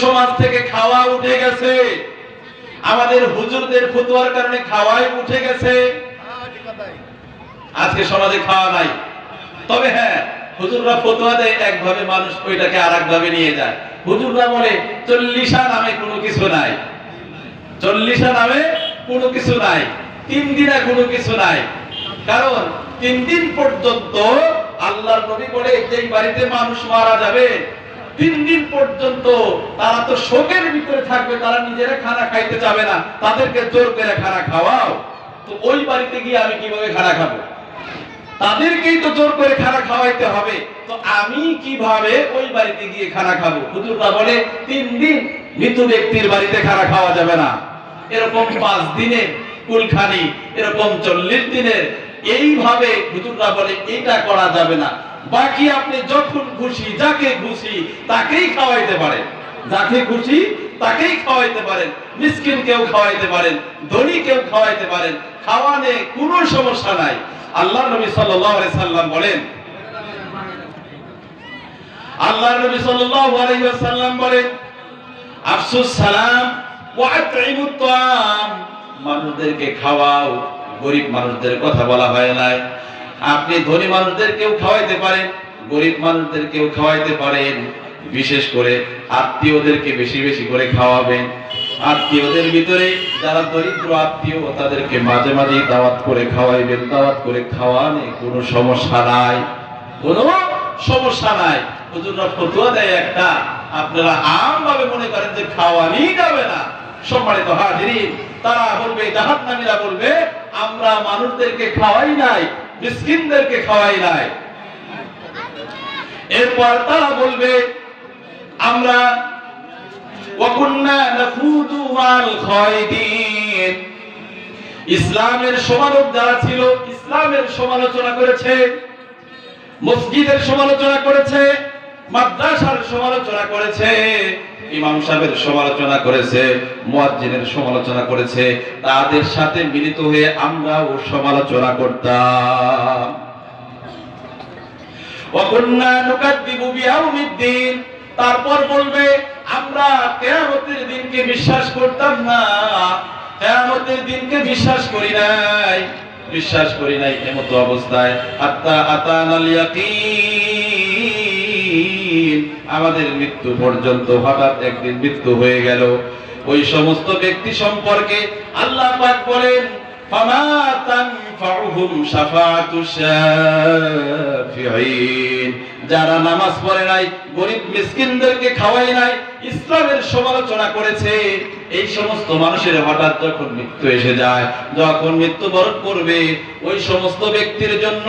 সমাজ থেকে খাওয়া উঠে গেছে। আমাদের হুজুরদের ফতুয়ার কারণে খাওয়াই উঠে গেছে। আজকে সমাজে খাওয়া নাই। তবে হ্যাঁ হুজুররা ফতুয়া দেয়, একভাবে মানুষ ওইটাকে আর ভাবে নিয়ে যায়। হুজুররা বলে, চল্লিশা নামে কোনো কিছু নাই। চল্লিশা নামে কোনো কিছু নাই। তিন দিনে কোনো কিছু নাই। কারণ তিন দিন পর্যন্ত আল্লাহর নবী বলে, যেই বাড়িতে মানুষ মারা যাবে তিন দিন পর্যন্ত তারা তো শোকের ভিতরে থাকবে, তারা নিজেরা খানা খাইতে যাবে না, তাদেরকে জোর করে খানা খাওয়াও। তো ওই বাড়িতে গিয়ে আমি কীভাবে খানা খাব? তাদেরকেই তো জোর করে খানা খাওয়াইতে হবে। তো আমি কীভাবে ওই বাড়িতে গিয়ে খানা খাব? হুজুররা বলে, তিন দিন মৃত ব্যক্তির বাড়িতে খানা খাওয়া যাবে না। এরকম পাঁচ দিনের কুলখানি, এরকম চল্লিশ দিনের, এইভাবে হুজুররা বলে, এটা করা যাবে না। বাকি আপনি যখন খুশি, যাকে খুশি, তাকেই খাওয়াইতে পারেন। যাকে খুশি, তাকেই খাওয়াইতে পারেন। মিসকিন কেউ খাওয়াইতে পারেন ধনী কেউ খাওয়াইতে পারেন। খাওয়ানে কোনো সমস্যা নাই। আল্লাহ নবী সাল্লাল্লাহু আলাইহি সাল্লাম বলেন আল্লাহ নবী সাল্লাল্লাহু আলাইহি ওয়াসাল্লাম বলেন, আফসুস সালাম ওয়া আতইমুত তাআম। মানুষদেরকে খাওয়াও, গরিব মানুষদের কথা বলা হয় নাই। আপনি ধনী মানুষদেরকেও খাওয়াইতে পারেন, গরিব মানুষদেরকেও খাওয়াইতে পারেন। বিশেষ করে আত্মীয়দেরকে বেশি বেশি করে খাওয়াবেন। আত্মীয়দের ভিতরে যারা দরিদ্র আত্মীয়, তাদেরকে মাঝে মাঝে দাওয়াত করে খাওয়াইবেন। দাওয়াত করে খাওয়ানে কোনো সমস্যা নাই। কোনো সমস্যা নাই। হুজুররা ফতুয়া দেয় একটা। আপনারা আম ভাবে মনে করেন যে খাওয়ানি যাবে না। সম্মানিত হাজিরিন, তারা বলবে, জাহান্নামীরা বলবে, আমরা মানুষদেরকে খাওয়াই নাই। মিসকিনদেরকে খাওয়াই নাই। এরপর তারা বলবে, আমরা ইসলামের সমালোক যারা ছিল, ইসলামের সমালোচনা করেছে, মসজিদের সমালোচনা করেছে মাদ্রাসার সমালোচনা করেছে, ইমাম সাহেবের সমালোচনা করেছে, মুয়াজ্জিনের সমালোচনা করেছে, তাদের সাথে মিলিত হয়ে আমরাও সমালোচনা করতাম। ওয়াকুন্না নুকাদ্দিবু বিয়াউমিদ্দিন, তারপর বলবে, আমরা কিয়ামতের দিনকে বিশ্বাস করতাম না, কিয়ামতের দিনকে বিশ্বাস করি নাই, বিশ্বাস করি নাই এমতো অবস্থায়। আত্তা আতানাল ইয়াকিন। আমাদের মৃত্যু পর্যন্ত হঠাৎ একদিন মৃত্যু হয়ে গেল। ওই সমস্ত ব্যক্তি সম্পর্কে আল্লাহ বলেন তানফাউহুম শাফাআতু শাফিঈন। যারা নামাজ পড়ে নাই, গরিব মিসকিনদেরকে খাওয়াই নাই, ইসলামের সমালোচনা করেছে, এই সমস্ত মানুষের হঠাৎ যখন মৃত্যু এসে যায়, যখন মৃত্যুবরণ করবে, ওই সমস্ত ব্যক্তির জন্য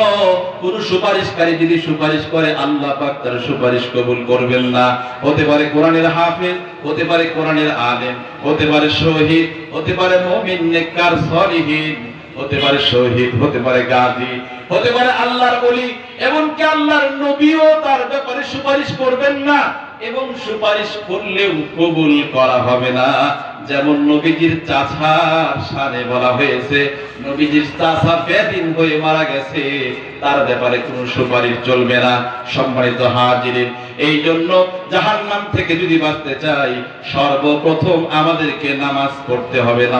কোন সুপারিশকারী যদি সুপারিশ করে, আল্লাহ পাক তার সুপারিশ কবুল করবেন না। হতে পারে কোরআনের হাফেজ, হতে পারে কোরআনের আলেম, হতে পারে শহীদ, হতে পারে মুমিন, নেককার, সলিহিন। হতে পারে শহীদ, হতে পারে গাজী, হতে পারে আল্লাহর বলি এমনকি আল্লাহর নবীও তার ব্যাপারে সুপারিশ করবেন না। এবং সুপারিশ করলেও কবুল করা হবে না। যেমন নবীজির চাচার সানে বলা হয়েছে, নবীজির চাচা বেদিন হয়ে মারা গেছে, তার ব্যাপারে কোনো সুপারিশ চলবে না। সম্মানিত হাজিরিন এই জন্য জাহান্নাম থেকে যদি বাঁচতে চাই, সর্বপ্রথম আমাদেরকে নামাজ পড়তে হবে। না